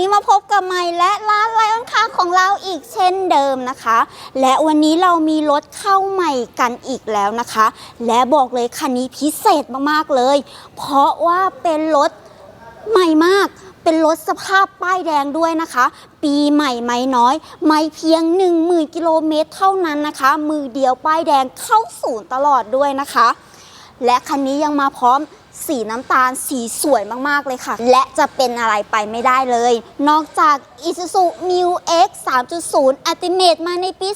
นี้มาพบกับไมและร้านไลออนคาของเราอีกเช่นเดิมนะคะ และวันนี้เรามีรถเข้าใหม่กันอีกแล้วนะคะ และบอกเลยคันนี้พิเศษมากๆเลย เพราะว่าเป็นรถใหม่มาก เป็นรถสภาพป้ายแดงด้วยนะคะ ปีใหม่ไม่น้อย ไม่เพียง 10,000กิโลเมตรเท่านั้นนะคะ มือเดียวป้ายแดงเข้าศูนย์ตลอดด้วยนะคะ และคันนี้ยังมาพร้อม สีน้ำตาลสีสวยมากๆเลยค่ะ และจะเป็นอะไรไปไม่ได้เลย นอกจาก Isuzu Mu X 3.0 Ultimate มาในปี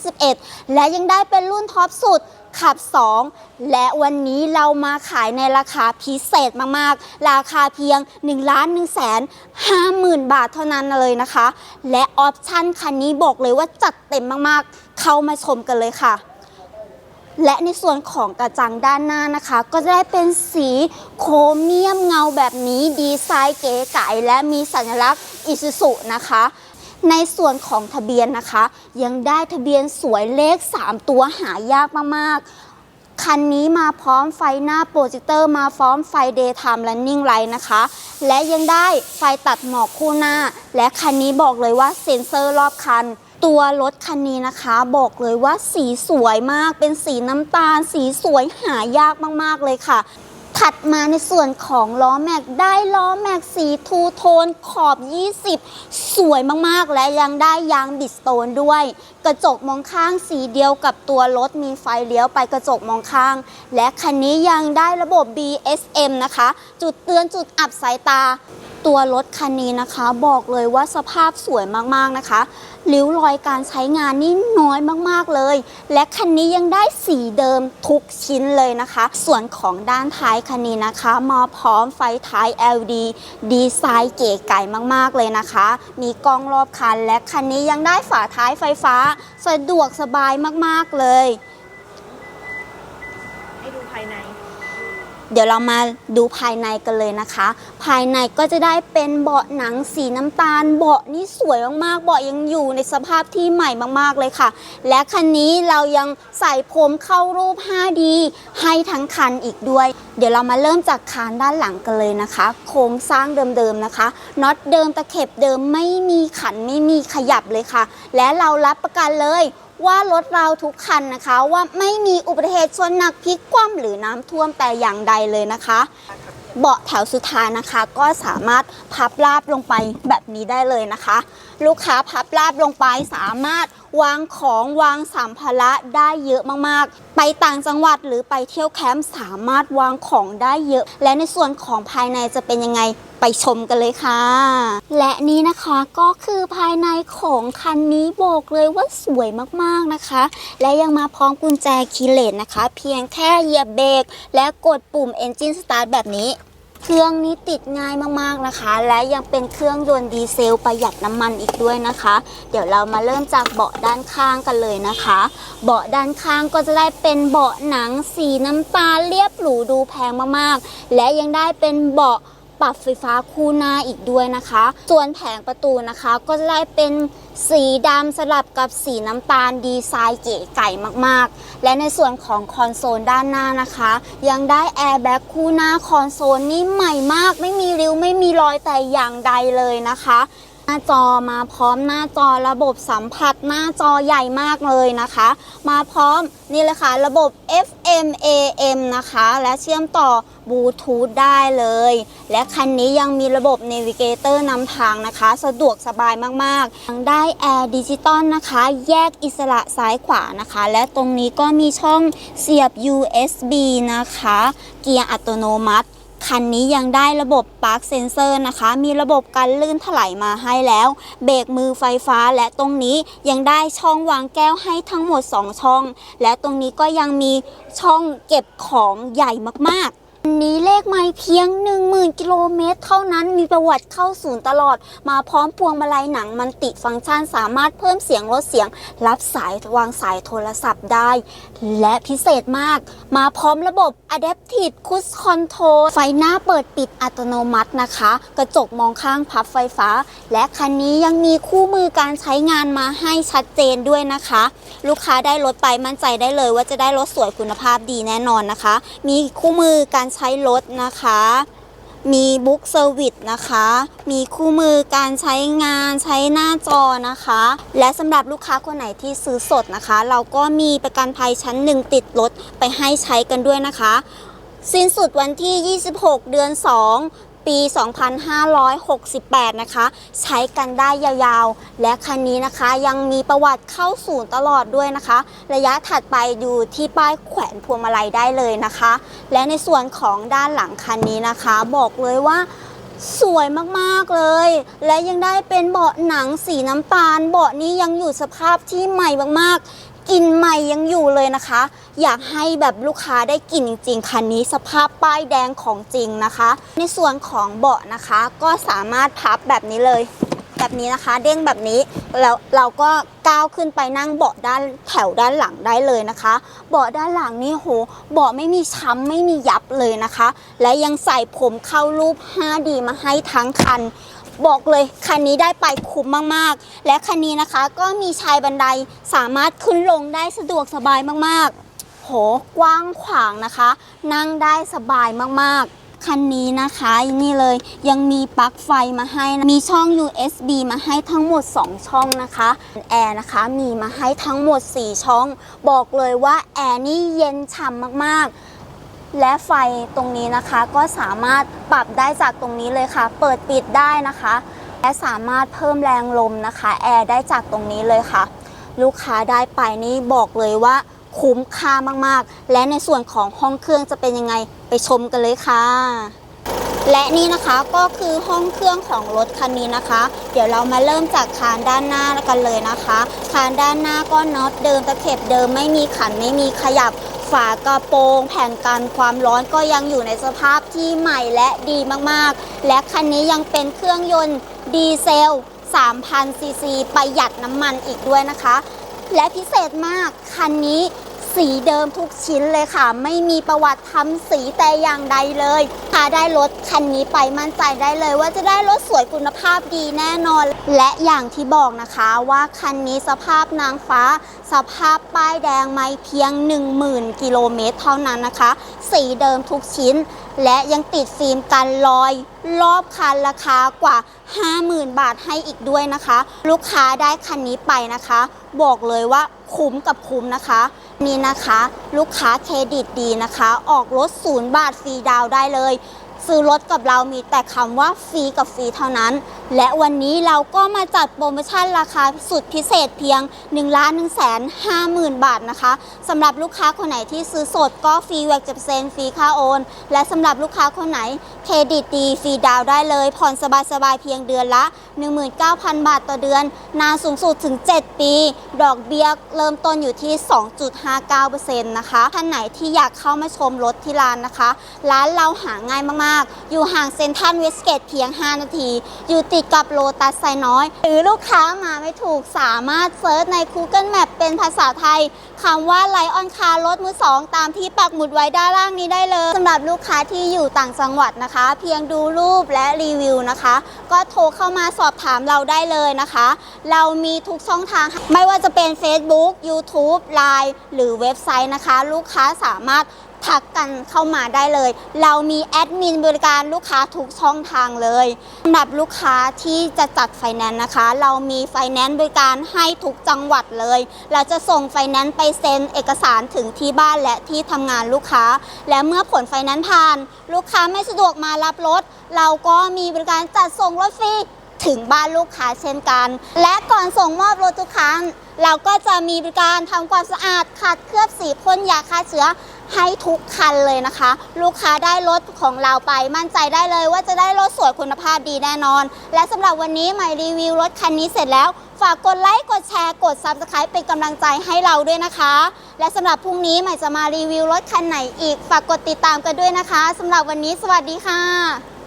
2021 และยังได้เป็นรุ่นท็อปสุดขับ 2 และวันนี้เรามาขายในราคาพิเศษมากๆ ราคาเพียง1ล้าน1แสน50,000 บาทเท่านั้นเลยนะคะ และออปชั่นคันนี้บอกเลยว่าจัดเต็มมากๆ เข้ามาชมกันเลยค่ะ และในส่วนของกระจังด้านหน้านะคะ ก็จะได้เป็นสีโครเมียมเงาแบบนี้ดีไซน์เก๋ไก๋และมีสัญลักษณ์อิซูซุนะคะในส่วนของทะเบียนนะคะ ยังได้ทะเบียนสวยเลข 3 ตัวหายากมากๆ คันนี้มาพร้อมไฟหน้าโปรเจคเตอร์มาพร้อมไฟ Daytime Running Light นะคะ และยังได้ไฟตัดหมอกคู่หน้า และคันนี้บอกเลยว่าเซ็นเซอร์รอบคัน ตัวรถคันนี้นะคะ บอกเลยว่าสีสวยมากเป็นสีน้ำตาล สีสวยหายากมากๆเลยค่ะ ถัดมาในส่วนของล้อแม็กได้ล้อแม็กสีทูโทนขอบ 20 สวยมากๆและยังได้ยางบิดสโตนด้วย กระจกมองข้างสีเดียวกับตัวรถมีไฟเลี้ยวไปกระจกมองข้าง และคันนี้ยังได้ระบบ BSM นะคะ จุดเตือนจุดอับสายตา ตัวรถคันนี้นะคะ บอกเลยว่าสภาพสวยมากๆนะคะริ้วรอยการใช้งานนี่น้อยมากๆเลย และคันนี้ยังได้สีเดิมทุกชิ้นเลยนะคะ ส่วนของด้านท้ายคันนี้นะคะมาพร้อมไฟท้าย LED ดีไซน์เก๋ไก่มากๆเลยนะคะ มีกล้องรอบคัน และคันนี้ยังได้ฝาท้ายไฟฟ้า สะดวกสบายมากๆเลย ให้ดูภายใน เดี๋ยวเรามาดูภายในกันเลยนะคะ ภายในก็จะได้เป็นเบาะหนังสีน้ำตาล เบาะนี่สวยมากๆ เบาะยังอยู่ในสภาพที่ใหม่มากๆเลยค่ะ และคันนี้เรายังใส่พรมเข้ารูป 5D ให้ทั้งคันอีกด้วย เดี๋ยวเรามาเริ่มจากคานด้านหลังกันเลยนะคะ โครงสร้างเดิมๆนะคะน็อตเดิมตะเข็บเดิมไม่มีขันไม่มีขยับเลยค่ะ และเรารับประกันเลย ว่ารถเราทุกคันนะคะ ว่าไม่มีอุบัติเหตุชนหนักพลิกคว่ำหรือน้ำท่วมแต่อย่างใดเลยนะคะ เบาะแถวสุดท้ายนะคะ ก็สามารถพับราบลงไปแบบนี้ได้เลยนะคะ ลูกค้าพับราบลงไปสามารถ วางของวางสัมภาระได้เยอะมากๆ ไปต่างจังหวัดหรือไปเที่ยวแคมป์สามารถวางของได้เยอะ และในส่วนของภายในจะเป็นยังไงไปชมกันเลยค่ะ และนี่นะคะก็คือภายในของคันนี้บอกเลยว่าสวยมากๆนะคะ และยังมาพร้อมกุญแจคีย์เลสนะคะ เพียงแค่เหยียบเบรกและกดปุ่ม Engine Start แบบนี้ เครื่องนี้ติดง่ายมากๆนะคะ และยังเป็นเครื่องยนต์ดีเซลประหยัดน้ำมันอีกด้วยนะคะ เดี๋ยวเรามาเริ่มจากเบาะด้านข้างกันเลยนะคะ เบาะด้านข้างก็จะได้เป็นเบาะหนังสีน้ำตาลเรียบหรูดูแพงมากๆ และยังได้เป็นเบาะ ปรับไฟฟ้าคู่หน้าอีกด้วยนะคะ ส่วนแผงประตูนะคะก็จะได้เป็นสีดำสลับกับสีน้ำตาลดีไซน์เก๋ไก่มากๆ และในส่วนของคอนโซลด้านหน้านะคะ ยังได้แอร์แบ็กคู่หน้าคอนโซลนี่ใหม่มาก ไม่มีริ้วไม่มีรอยแต่อย่างใดเลยนะคะาจอมาพร้อมหน้าจอระบบสัมผัสหน้าจอใหญ่มากเลยนะคะ มาพร้อมนี่เลยค่ะระบบ FM AM นะคะ และเชื่อมต่อบลูทูธได้เลย และคันนี้ยังมีระบบ Navigator นำทางนะคะ สะดวกสบายมากๆยังได้แอร์ดิจิตอลนะคะ แยกอิสระซ้ายขวานะคะ และตรงนี้ก็มีช่องเสียบ USB นะคะ เกียร์อัตโนมัติ คันนี้ยังได้ระบบปาร์คเซนเซอร์นะคะ มีระบบการลื่นถลายมาให้แล้ว เบรกมือไฟฟ้าและตรงนี้ยังได้ช่องวางแก้วให้ทั้งหมด 2 ช่อง และตรงนี้ก็ยังมีช่องเก็บของใหญ่มากๆ นี้เลขไม่เพียง 10,000 กิโลเมตร เท่านั้นมีประวัติเข้าศูนย์ตลอด มาพร้อมพวงมาลัยหนังมันติฟังก์ชันสามารถเพิ่มเสียงลดเสียง รับสายวางสายโทรศัพท์ได้ และพิเศษมาก มาพร้อมระบบ Adaptive Cruise Control ไฟหน้าเปิดปิดอัตโนมัตินะคะ กระจกมองข้างพับไฟฟ้า และคันนี้ยังมีคู่มือการใช้งานมาให้ชัดเจนด้วยนะคะ ลูกค้าได้รถไปมั่นใจได้เลยว่าจะได้รถสวยคุณภาพดีแน่นอนนะคะ มีคู่มือการใช้รถนะคะ มีบุ๊กเซอร์วิสนะคะ มีคู่มือการใช้งานใช้หน้าจอนะคะ และสำหรับลูกค้าคนไหนที่ซื้อสดนะคะ เราก็มีประกันภัยชั้นหนึ่งติดรถไปให้ใช้กันด้วยนะคะ สิ้นสุดวันที่ 26 เดือน 2 ปี 2568 นะคะ ใช้กันได้ยาวๆ และคันนี้นะคะยังมีประวัติเข้าศูนย์ตลอดด้วยนะคะ ระยะถัดไปดูที่ป้ายแขวนพวงมาลัยได้เลยนะคะ และในส่วนของด้านหลังคันนี้นะคะ บอกเลยว่าสวยมากๆเลย และยังได้เป็นเบาะหนังสีน้ำตาล เบาะนี้ยังอยู่สภาพที่ใหม่มากๆ กลิ่นใหม่ยังอยู่เลยนะคะ อยากให้แบบลูกค้าได้กลิ่นจริงๆคันนี้สภาพป้ายแดงของจริงนะคะ ในส่วนของเบาะนะคะ ก็สามารถพับแบบนี้เลย แบบนี้นะคะ เด้งแบบนี้แล้วเราก็ก้าวขึ้นไปนั่งเบาะด้านแถวด้านหลังได้เลยนะคะ เบาะด้านหลังนี่โหเบาะไม่มีช้ำไม่มียับเลยนะคะ และยังใส่ผมเข้ารูป 5D มาให้ทั้งคัน บอกเลยคันนี้ได้ไปคุ้มมากๆ และคันนี้นะคะก็มีชายบันไดสามารถขึ้นลงได้สะดวกสบายมากๆ โหกว้างขวางนะคะ นั่งได้สบายมากๆคันนี้นะคะนี่เลยยังมีปลั๊กไฟมาให้นะมีช่อง USB มาให้ทั้งหมด 2 ช่องนะคะแอร์นะคะมีมาให้ทั้งหมด 4 ช่อง บอกเลยว่าแอร์นี่เย็นฉ่ำมากๆ และไฟตรงนี้นะคะก็สามารถปรับได้จากตรงนี้เลยค่ะ เปิดปิดได้นะคะ และสามารถเพิ่มแรงลมนะคะแอร์ได้จากตรงนี้เลยค่ะ ลูกค้าได้ไปนี่บอกเลยว่าคุ้มค่ามากๆ และในส่วนของห้องเครื่องจะเป็นยังไงไปชมกันเลยค่ะ และนี่นะคะก็คือห้องเครื่องของรถคันนี้นะคะ เดี๋ยวเรามาเริ่มจากคานด้านหน้ากันเลยนะคะ คานด้านหน้าก็น็อตเดิมตะเข็บเดิมไม่มีขันไม่มีขยับ ฝากระโปรงแผ่นกันความร้อนก็ยังอยู่ในสภาพที่ใหม่และดีมากๆ และคันนี้ยังเป็นเครื่องยนต์ดีเซล 3,000ซีซีประหยัดน้ำมันอีกด้วยนะคะ และพิเศษมากคันนี้ สีเดิมทุกชิ้นเลยค่ะ ไม่มีประวัติทำสีแต่อย่างใดเลยถ้าได้รถคันนี้ไปมั่นใจได้เลย ว่าจะได้รถสวยคุณภาพดีแน่นอน และอย่างที่บอกนะคะว่าคันนี้สภาพนางฟ้า สภาพป้ายแดงไม่เพียง 10,000 กิโลเมตรเท่านั้นนะคะ สีเดิมทุกชิ้น และยังติดฟิล์มกันรอยรอบคันราคากว่า 50,000 บาทให้อีกด้วยนะคะ ลูกค้าได้คันนี้ไปนะคะ บอกเลยว่าคุ้มกับคุ้มนะคะ นี้นะคะ ลูกค้าเครดิตดีนะคะ ออกรถศูนย์บาทฟรีดาวได้เลย ซื้อรถกับเรามีแต่คำว่าฟรีกับฟรีเท่านั้น และวันนี้เราก็มาจัดโปรโมชั่นราคาสุดพิเศษเพียง1นึ่งล้านหนึ่งแสนห้าหมื่นบาทนะคะสำหรับลูกค้าคนไหนที่ซื้อสดก็ฟรีแวกเซนฟรีค่าโอน และสำหรับลูกค้าคนไหนเครดิตดีฟรีดาวได้เลย ผ่อนสบายๆเพียงเดือนละ 19,000 บาทต่อเดือน นานสูงสุดถึง 7 ปี ดอกเบี้ยเริ่มต้นอยู่ที่ 2.59%นะคะท่านไหนที่อยากเข้ามาชมรถที่ร้านนะคะ ร้านเราหาง่ายมากๆ อยู่ห่างเซ็นทรัลเวสเกตเพียง 5 นาที อยู่ติดกับโลตัสไซน้อย หรือลูกค้ามาไม่ถูกสามารถเซิร์ชใน Google Map เป็นภาษาไทยคำว่าไลออนคาร์รถมือสองตามที่ปักหมุดไว้ด้านล่างนี้ได้เลยสำหรับลูกค้าที่อยู่ต่างจังหวัดนะคะ เพียงดูรูปและรีวิวนะคะ ก็โทรเข้ามาสอบถามเราได้เลยนะคะ เรามีทุกช่องทาง ไม่ว่าจะเป็น Facebook YouTube Line หรือเว็บไซต์นะคะ ลูกค้าสามารถ ทักกันเข้ามาได้เลย เรามีแอดมินบริการลูกค้าทุกช่องทางเลยสำหรับลูกค้าที่จะจัดไฟแนนซ์นะคะ เรามีไฟแนนซ์บริการให้ทุกจังหวัดเลย เราจะส่งไฟแนนซ์ไปเซ็นเอกสารถึงที่บ้านและที่ทำงานลูกค้า และเมื่อผลไฟแนนซ์ผ่าน ลูกค้าไม่สะดวกมารับรถ เราก็มีบริการจัดส่งรถฟรีถึงบ้านลูกค้าเช่นกัน และก่อนส่งมอบรถทุกครั้ง เราก็จะมีบริการทำความสะอาดขัดเคลือบสีพ่นยาฆ่าเชื้อ ให้ทุกคันเลยนะคะ ลูกค้าได้รถของเราไปมั่นใจได้เลยว่าจะได้รถสวยคุณภาพดีแน่นอน และสำหรับวันนี้ใหม่รีวิวรถคันนี้เสร็จแล้ว ฝากกดไลค์กดแชร์กด Subscribe เป็นกำลังใจให้เราด้วยนะคะ และสำหรับพรุ่งนี้ใหม่จะมารีวิวรถคันไหนอีก ฝากกดติดตามกันด้วยนะคะสำหรับวันนี้สวัสดีค่ะ